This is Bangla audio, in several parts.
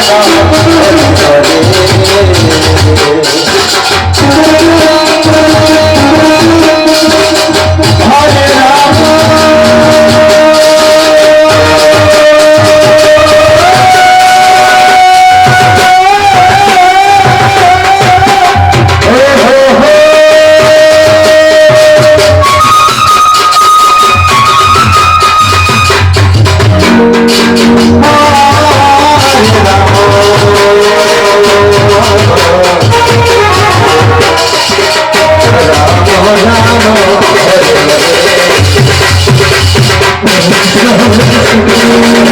Congratulations.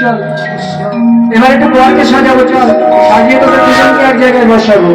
চল। এবার একটা বরকে সাজাবো চল। সাজিয়ে তো এক জায়গায় বসাবো।